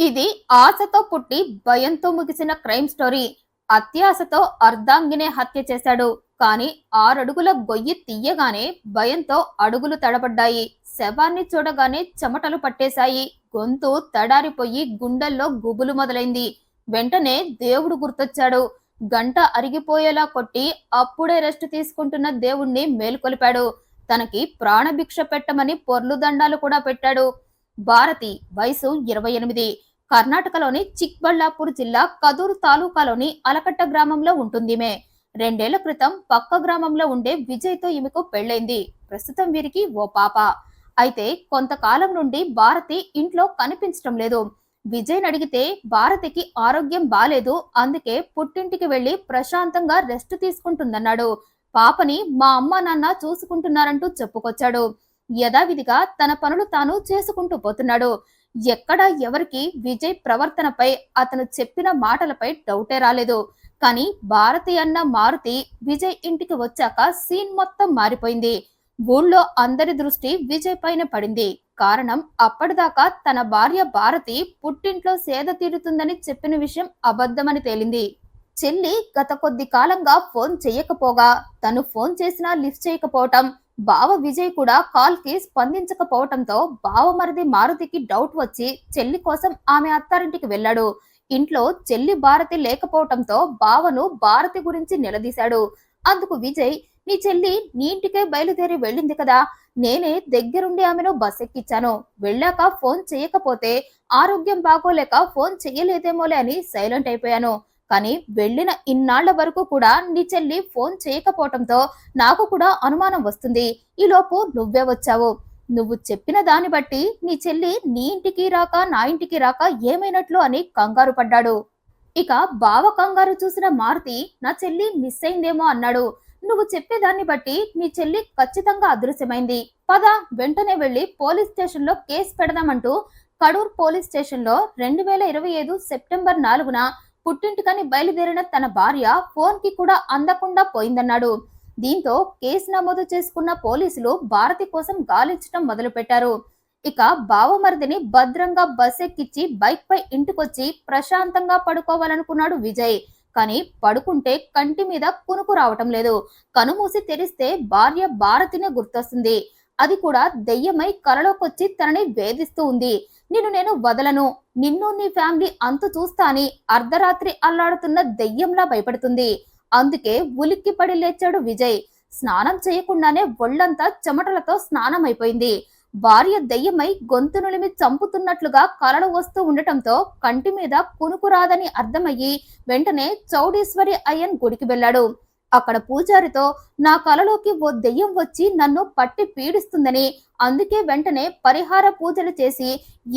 ఇది ఆశతో పుట్టి భయంతో ముగిసిన క్రైమ్ స్టోరీ. అత్యాశతో అర్ధాంగినే హత్య చేశాడు. కానీ ఆరడుగుల గొయ్యి తీయగానే భయంతో అడుగులు తడబడ్డాయి. శవాన్ని చూడగానే చెమటలు పట్టేశాయి. గొంతు తడారిపోయి గుండెల్లో గుబులు మొదలైంది. వెంటనే దేవుడు గుర్తొచ్చాడు. గంట అరిగిపోయేలా కొట్టి అప్పుడే రెస్ట్ తీసుకుంటున్న దేవుణ్ణి మేలుకొలిపాడు. తనకి ప్రాణభిక్ష పెట్టమని పొర్లు దండాలు కూడా పెట్టాడు. భారతి వయసు ఇరవై ఎనిమిది. కర్ణాటకలోని చిక్బళ్ళాపూర్ జిల్లా కదూరు తాలూకాలోని అలకట్ట గ్రామంలో ఉంటుందిమే రెండేళ్ళ క్రితం పక్క గ్రామంలో ఉండే విజయ్తో ఈమెకు పెళ్ళైంది. ప్రస్తుతం వీరికి ఓ పాప. అయితే కొంతకాలం నుండి భారతి ఇంట్లో కనిపించడం లేదు. విజయ్ అడిగితే భారతికి ఆరోగ్యం బాలేదు అందుకే పుట్టింటికి వెళ్ళి ప్రశాంతంగా రెస్ట్ తీసుకుంటుందన్నాడు. పాపని మా అమ్మ నాన్న చూసుకుంటున్నారంటూ చెప్పుకొచ్చాడు. యథావిధిగా తన పనులు తాను చేసుకుంటూ పోతున్నాడు. ఎక్కడ ఎవరికి విజయ్ ప్రవర్తనపై అతను చెప్పిన మాటలపై డౌటే రాలేదు. కానీ భారతి అన్న మారుతి విజయ్ ఇంటికి వచ్చాక సీన్ మొత్తం మారిపోయింది. ఊళ్ళో అందరి దృష్టి విజయ్ పైన పడింది. కారణం అప్పటిదాకా తన భార్య భారతి పుట్టింట్లో సేద తీరుతుందని చెప్పిన విషయం అబద్ధమని తేలింది. చెల్లి గత కొద్ది కాలంగా ఫోన్ చేయకపోగా తను ఫోన్ చేసినా లిఫ్ట్ చేయకపోవటం బావ విజయ్ కూడా కాల్కి స్పందించకపోవటంతో బావమరిది మారుతికి డౌట్ వచ్చి చెల్లి కోసం ఆమె అత్తారింటికి వెళ్ళాడు. ఇంట్లో చెల్లి భారతి లేకపోవటంతో బావను భారతి గురించి నిలదీశాడు. అందుకు విజయ్ నీ చెల్లి నీ ఇంటికే బయలుదేరి వెళ్ళింది కదా నేనే దగ్గరుండి ఆమెను బస్ ఎక్కించాను వెళ్ళాక ఫోన్ చేయకపోతే ఆరోగ్యం బాగోలేక ఫోన్ చెయ్యలేదేమోలే అని సైలెంట్ అయిపోయాను. కానీ వెళ్ళిన ఇన్నాళ్ళ వరకు కూడా నీ చెల్లి ఫోన్ చేయకపోవటంతో నాకు కూడా అనుమానం వస్తుంది. ఈలోపు నువ్వే వచ్చావు. నువ్వు చెప్పిన దాన్ని బట్టి నీ చెల్లి నీ ఇంటికి రాక నా ఇంటికి రాక ఏమైనట్లు అని కంగారు పడ్డాడు. ఇక బావ కంగారు చూసిన మారుతి నా చెల్లి మిస్ అయిందేమో అన్నాడు. నువ్వు చెప్పేదాన్ని బట్టి నీ చెల్లి ఖచ్చితంగా అదృశ్యమైంది. పద వెంటనే వెళ్ళి పోలీస్ స్టేషన్లో కేసు పెడదామంటూ కడూర్ పోలీస్ స్టేషన్లో రెండు వేల ఇరవై ఐదు సెప్టెంబర్ నాలుగున పుట్టింటికని బయలుదేరిన తన భార్య ఫోన్కి కూడా అందకుండా పోయిందన్నాడు. దీంతో కేసు నమోదు చేసుకున్న పోలీసులు భారతి కోసం గాలించడం మొదలుపెట్టారు. ఇక బావమరిదిని భద్రంగా బస్ ఎక్కించి బైక్ పై ఇంటికొచ్చి ప్రశాంతంగా పడుకోవాలనుకున్నాడు విజయ్. కానీ పడుకుంటే కంటి మీద కునుకు రావటం లేదు. కనుమూసి తెరిస్తే భార్య భారతినే గుర్తొస్తుంది. అది కూడా దెయ్యమై కలలోకొచ్చి తనని వేధిస్తూ ఉంది. నిన్ను నేను వదలను. నిన్ను నీ ఫ్యామిలీ అంతు చూస్తాని. అర్ధరాత్రి అల్లాడుతున్న దెయ్యంలా భయపడుతుంది. అందుకే ఉలిక్కి పడి లేచాడు విజయ్. స్నానం చేయకుండానే ఒళ్ళంతా చెమటలతో స్నానం అయిపోయింది భార్య దెయ్యమై గొంతు నులిమి చంపుతున్నట్లుగా కలలు వస్తూ ఉండటంతో కంటి మీద కునుకు రాదని అర్థమయ్యి వెంటనే చౌడీశ్వరి అయ్యన్ గుడికి వెళ్ళాడు. అక్కడ పూజారితో నా కలలోకి ఓ దెయ్యం వచ్చి నన్ను పట్టి పీడిస్తుందని అందుకే వెంటనే పరిహార పూజలు చేసి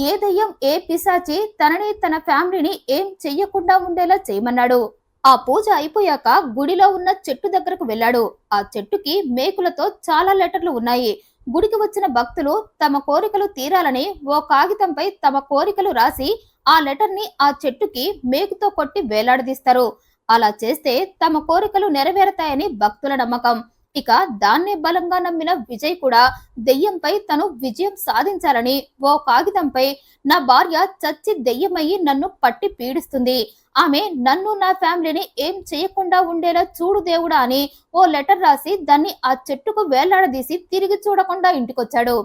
ఏ దెయ్యం ఏ పిశాచి తనని తన ఫ్యామిలీని ఏం చెయ్యకుండా ఉండేలా చేయమన్నాడు. ఆ పూజ అయిపోయాక గుడిలో ఉన్న చెట్టు దగ్గరకు వెళ్ళాడు. ఆ చెట్టుకి మేకులతో చాలా లెటర్లు ఉన్నాయి. గుడికి వచ్చిన భక్తులు తమ కోరికలు తీరాలని ఓ కాగితంపై తమ కోరికలు రాసి ఆ లెటర్ని ఆ చెట్టుకి మేకుతో కొట్టి వేలాడదీస్తారు. అలా చేస్తే తమ కోరికలు నెరవేరతాయని భక్తుల నమ్మకం. ఇక దాన్నే బలంగా నమ్మిన విజయ్ కూడా దెయ్యంపై తను విజయం సాధించాలని ఓ కాగితంపై నా భార్య చచ్చి దెయ్యమయ్యి నన్ను పట్టి పీడిస్తుంది. ఆమె నన్ను నా ఫ్యామిలీని ఏం చేయకుండా ఉండేలా చూడు దేవుడా అని ఓ లెటర్ రాసి దాన్ని ఆ చెట్టుకు వేలాడదీసి తిరిగి చూడకుండా ఇంటికొచ్చాడు.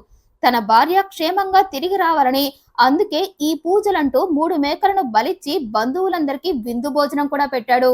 తన భార్య క్షేమంగా తిరిగి రావాలని అందుకే ఈ పూజలంటూ మూడు మేకలను బలిచ్చి బంధువులందరికీ విందు భోజనం కూడా పెట్టాడు.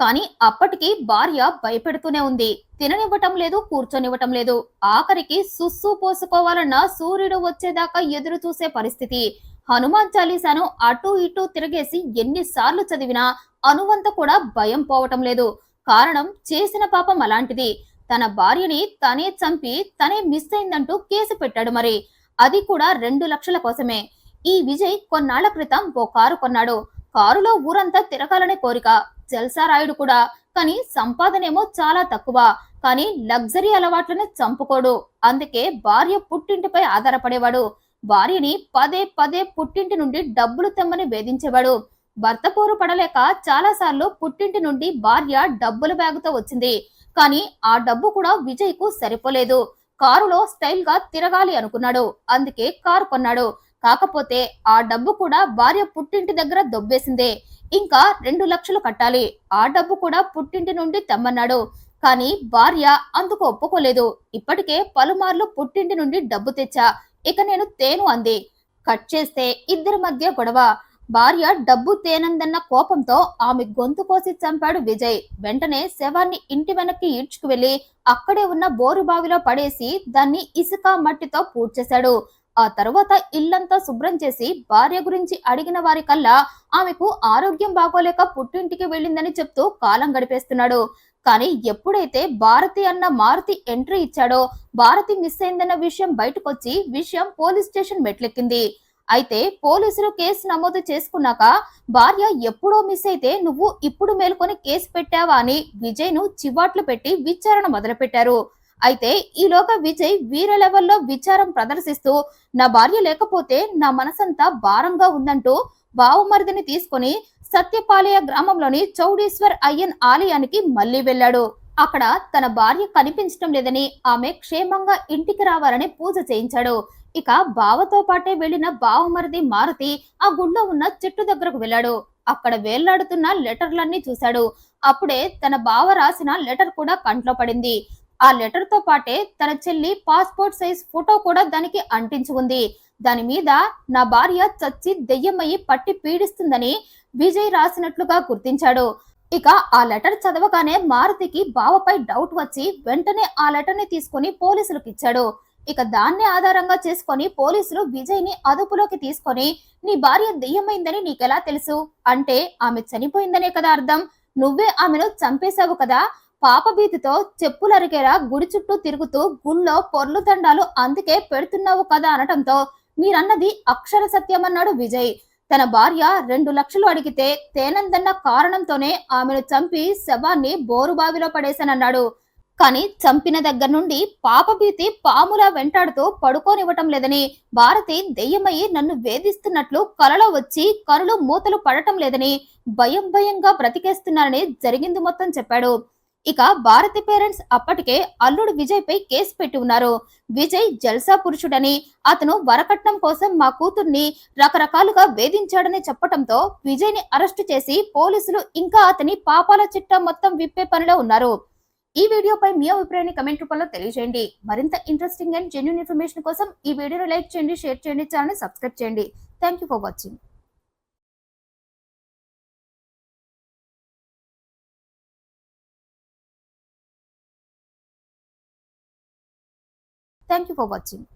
కానీ అప్పటికి భార్య భయపెడుతూనే ఉంది. తిననివ్వటం లేదు కూర్చొనివ్వటం లేదు. ఆఖరికి సుస్సు పోసుకోవాలన్న సూర్యుడు వచ్చేదాకా ఎదురు చూసే పరిస్థితి. హనుమాన్ చాలీసాను అటు ఇటు తిరిగేసి ఎన్నిసార్లు చదివినా అనువంత కూడా భయం పోవటం లేదు. కారణం చేసిన పాపం అలాంటిది. తన భార్యని తనే చంపి తనే మిస్ అయిందంటూ కేసు పెట్టాడు మరి. అది కూడా రెండు లక్షల కోసమే. ఈ విజయ్ కొన్నాళ్ళ క్రితం ఓ కారు కొన్నాడు. కారులో ఊరంతా తిరగాలనే కోరిక. జల్సారాయుడు కూడా. కానీ సంపాదనేమో చాలా తక్కువ. కానీ లగ్జరీ అలవాట్లను చంపుకోడు. అందుకే భార్య పుట్టింటిపై ఆధారపడేవాడు. భార్యని పదే పదే పుట్టింటి నుండి డబ్బులు తెమ్మని వేధించేవాడు. భర్త పోరు పడలేక చాలాసార్లు పుట్టింటి నుండి భార్య డబ్బుల బ్యాగుతో వచ్చింది. కానీ ఆ డబ్బు కూడా విజయ్కు సరిపోలేదు. కారులో స్టైల్గా తిరగాలి అనుకున్నాడు. అందుకే కారు కొన్నాడు. కాకపోతే ఆ డబ్బు కూడా భార్య పుట్టింటి దగ్గర దొబ్బేసిందే. ఇంకా రెండు లక్షలు కట్టాలి. ఆ డబ్బు కూడా పుట్టింటి నుండి తెమ్మన్నాడు. కానీ భార్య అందుకు ఒప్పుకోలేదు. ఇప్పటికే పలుమార్లు పుట్టింటి నుండి డబ్బు తెచ్చా. ఇక నేను తేను అంది. కట్ చేస్తే ఇద్దరి మధ్య గొడవ. భార్య డబ్బు తేనందన్న కోపంతో ఆమె గొంతు కోసి చంపాడు విజయ్. వెంటనే శవాన్ని ఇంటి వెనక్కి ఈడ్చుకు వెళ్ళి అక్కడే ఉన్న బోరు బావిలో పడేసి దాన్ని ఇసుక మట్టితో పూడ్చేశాడు. ఆ తర్వాత ఇల్లంతా శుభ్రం చేసి భార్య గురించి అడిగిన వారి కల్లా ఆమెకు ఆరోగ్యం బాగోలేక పుట్టింటికి వెళ్ళిందని చెప్తూ కాలం గడిపేస్తున్నాడు. కానీ ఎప్పుడైతే భారతి అన్న మారుతి ఎంట్రీ ఇచ్చాడో భారతి మిస్ అయిందన్న విషయం బయటకొచ్చి విషయం పోలీస్ స్టేషన్ మెట్లెక్కింది. అయితే పోలీసులు కేసు నమోదు చేసుకున్నాక భార్య ఎప్పుడో మిస్ అయితే నువ్వు ఇప్పుడు మేల్కొని కేసు పెట్టావా అని విజయ్ను చివాట్లు పెట్టి విచారణ మొదలుపెట్టారు. అయితే ఈలోగా విజయ్ వీర లెవెల్లో విచారం ప్రదర్శిస్తూ నా భార్య లేకపోతే నా మనసంతా భారంగా ఉందంటూ బావమరిదిని తీసుకొని సత్యపాలయ గ్రామంలోని చౌడేశ్వర్ అయ్యన్ ఆలయానికి మళ్ళీ వెళ్ళాడు. అక్కడ తన భార్య కనిపించడం లేదని ఆమె క్షేమంగా ఇంటికి రావాలని పూజ చేయించాడు. ఇక బావతో పాటే వెళ్ళిన బావమరిది మారుతి ఆ గుళ్ళో ఉన్న చెట్టు దగ్గరకు వెళ్ళాడు. అక్కడ వేళ్ళాడుతున్న లెటర్లన్నీ చూశాడు. అప్పుడే తన బావ రాసిన లెటర్ కూడా కంట్లో పడింది. ఆ లెటర్తో పాటే తన చెల్లి పాస్పోర్ట్ సైజ్ ఫోటో కూడా దానికి అంటించి ఉంది. దాని మీద నా భార్య చచ్చి దెయ్యమయ్యి పట్టి పీడిస్తుందని విజయ్ రాసినట్లుగా గుర్తించాడు. ఇక ఆ లెటర్ చదవగానే మారుతికి బావపై డౌట్ వచ్చి వెంటనే ఆ లెటర్ని తీసుకుని పోలీసులకు ఇచ్చాడు. ఇక దాన్ని ఆధారంగా చేసుకొని పోలీసులు విజయ్ని అదుపులోకి తీసుకొని నీ భార్య దెయ్యమైందని నీకెలా తెలుసు? అంటే ఆమె చనిపోయిందనే కదా అర్థం. నువ్వే ఆమెను చంపేశావు కదా. పాప భీతితో చెప్పులరిగేలా గుడి చుట్టూ తిరుగుతూ గుళ్ళో పొర్లు దండాలు అందుకే పెడుతున్నావు కదా అనటంతో మీరన్నది అక్షర సత్యమన్నాడు విజయ్. తన భార్య రెండు లక్షలు అడిగితే తేనందన్న కారణంతోనే ఆమెను చంపి శవాన్ని బోరుబావిలో పడేశానన్నాడు. కానీ చంపిన దగ్గర నుండి పాపభీతి పాములా వెంటాడుతూ పడుకోనివ్వటం లేదని భారతి దెయ్యమయ్యి నన్ను వేధిస్తున్నట్లు కలలో వచ్చి కనులు మూతలు పడటం లేదని భయం భయంగా బ్రతికేస్తున్నానని జరిగింది మొత్తం చెప్పాడు. ఇక భారతి పేరెంట్స్ అప్పటికే అల్లుడు విజయ్ పై కేసు పెట్టి ఉన్నారు. విజయ్ జల్సా పురుషుడని అతను వరకట్నం కోసం మా కూతుర్ని రకరకాలుగా వేధించాడని చెప్పటంతో విజయ్ని అరెస్టు చేసి పోలీసులు ఇంకా అతని పాపాల చిట్టా మొత్తం విప్పే పనిలో ఉన్నారు. ఈ వీడియోపై మీ అభిప్రాయాన్ని కమెంట్ రూపంలో తెలియజేయండి. మరింత ఇంట్రెస్టింగ్ అండ్ జెన్యున్ ఇన్ఫర్మేషన్ కోసం ఈ వీడియోని లైక్ చేయండి షేర్ చేయండి ఛానల్ సబ్స్క్రైబ్ చేయండి. Thank you for watching thank you for watching